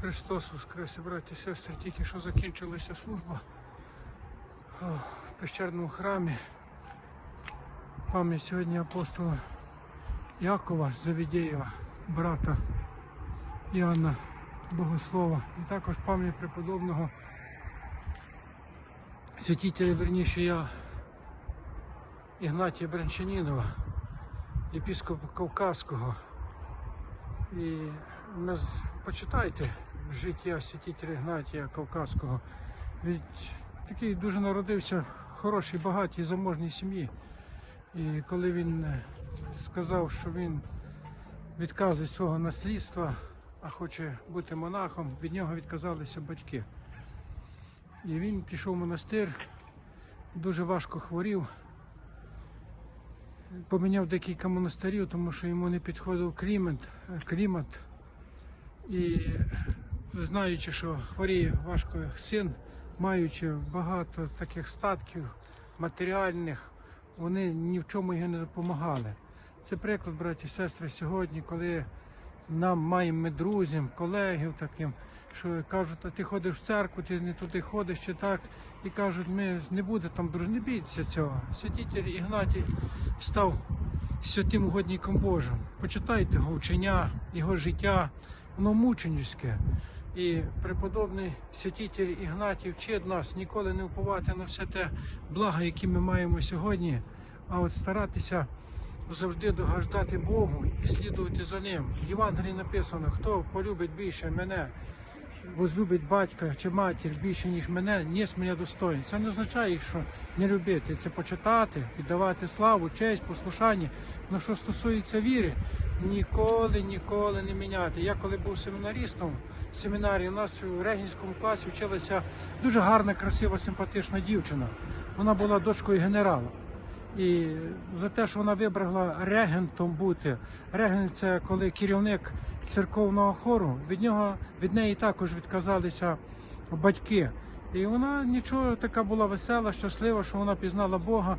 Христос Воскрес, браті і сестри, тільки що закінчилася служба в пещерному храмі. Пам'ять сьогодні апостола Якова Завідєєва, брата Іоанна Богослова. І також пам'ять преподобного святителя, верніше я Ігнатія Брянчанінова, єпіскопа Кавказського. І ми почитайте життя святителя Ігнатія Кавказського. Він такий дуже народився в хорошій, багатій, заможній сім'ї. І коли він сказав, що він відказує свого наслідства, а хоче бути монахом, від нього відказалися батьки. І він пішов в монастир, дуже важко хворів. Поміняв декілька монастирів, тому що йому не підходив клімат, клімат. І знаючи, що хворіє важко син, маючи багато таких статків матеріальних, вони ні в чому йому не допомагали. Це приклад, браті і сестри, сьогодні, коли нам маємо ми друзів, колегів таким, що кажуть, а ти ходиш в церкву, ти не туди ходиш чи так. І кажуть, ми не буде там дружини, не бійтеся цього. Святитель Ігнатій став святим угодником Божим. Почитайте його вчення, його життя, воно мученицьке. І преподобний святитель Ігнатій вчить нас ніколи не впливати на все те благо, яке ми маємо сьогодні, а от старатися завжди догаждати Богу і слідувати за ним. В Євангелії написано, хто полюбить більше мене, возлюбить батька чи матір більше, ніж мене, ніс мене достоїн. Це не означає, що не любити, це почитати, віддавати славу, честь, послушання. Ну що стосується віри, ніколи, ніколи не міняти. Я коли був семінаристом в семінарі, у нас у регінському класі вчилася дуже гарна, красива, симпатична дівчина. Вона була дочкою генерала. І за те, що вона вибрала регентом бути. Регент це коли керівник церковного хору, від нього від неї також відказалися батьки. І вона нічого така була весела, щаслива, що вона пізнала Бога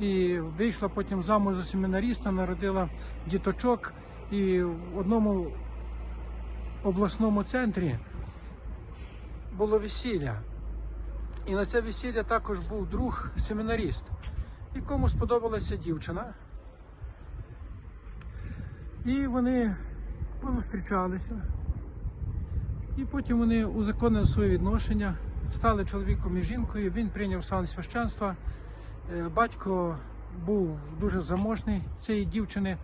і вийшла потім замуж за семінаріста, народила діточок. І в одному обласному центрі було весілля. І на це весілля також був друг семінаріст, якому сподобалася дівчина. І вони позустрічалися. І потім вони узаконили своє відношення, стали чоловіком і жінкою. Він прийняв сан священства. Е, Батько був дуже заможний цієї дівчини,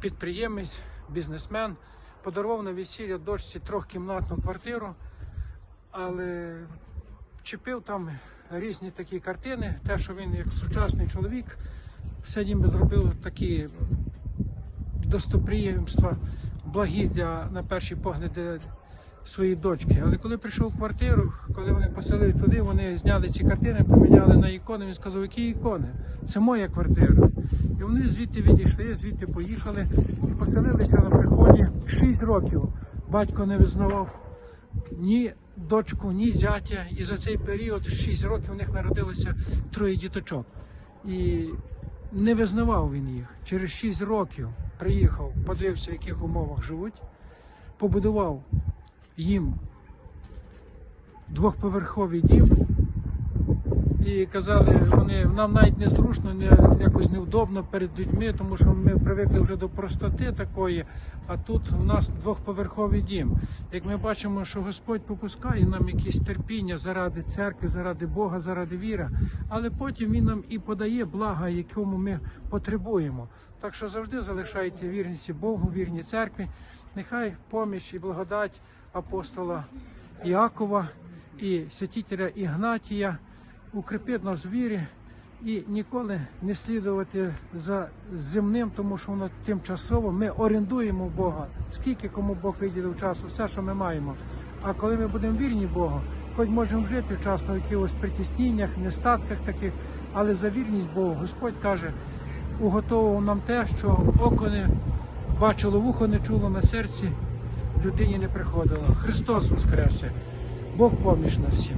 підприємець, бізнесмен. Подарував на весілля дочці трьохкімнатну квартиру, але чіпив там різні такі картини. Те, що він як сучасний чоловік, все ніби зробив такі достоприємства, благі на перший погляд для своєї дочки. Але коли прийшов в квартиру, коли вони поселили туди, вони зняли ці картини, поміняли на ікони. Він сказав, які ікони? Це моя квартира. І вони звідти відійшли, звідти поїхали і поселилися на приході 6 років. Батько не визнавав ні дочку, ні зятя. І за цей період 6 років у них народилося троє діточок. І не визнавав він їх. Через 6 років приїхав, подивився, в яких умовах живуть, побудував їм двохповерховий дім. І казали, вони нам навіть незручно, не якось невдобно перед людьми, тому що ми привикли вже до простоти такої. А тут у нас двохповерховий дім. Як ми бачимо, що Господь попускає нам якісь терпіння заради церкви, заради Бога, заради віри, але потім Він нам і подає блага, якому ми потребуємо. Так що завжди залишайте вірність Богу, вірні церкві. Нехай поміч і благодать апостола Іакова і святителя Ігнатія укріпить нас в вірі і ніколи не слідувати за земним, тому що воно тимчасово. Ми орендуємо Бога, скільки кому Бог виділив часу, все, що ми маємо. А коли ми будемо вірні Богу, хоч можемо жити вчасно в якихось притісненнях, нестатках таких, але за вірність Богу Господь каже, уготовував нам те, що око не бачило, вухо не чуло на серці, людині не приходило. Христос Воскресе! Бог поміж нас всім.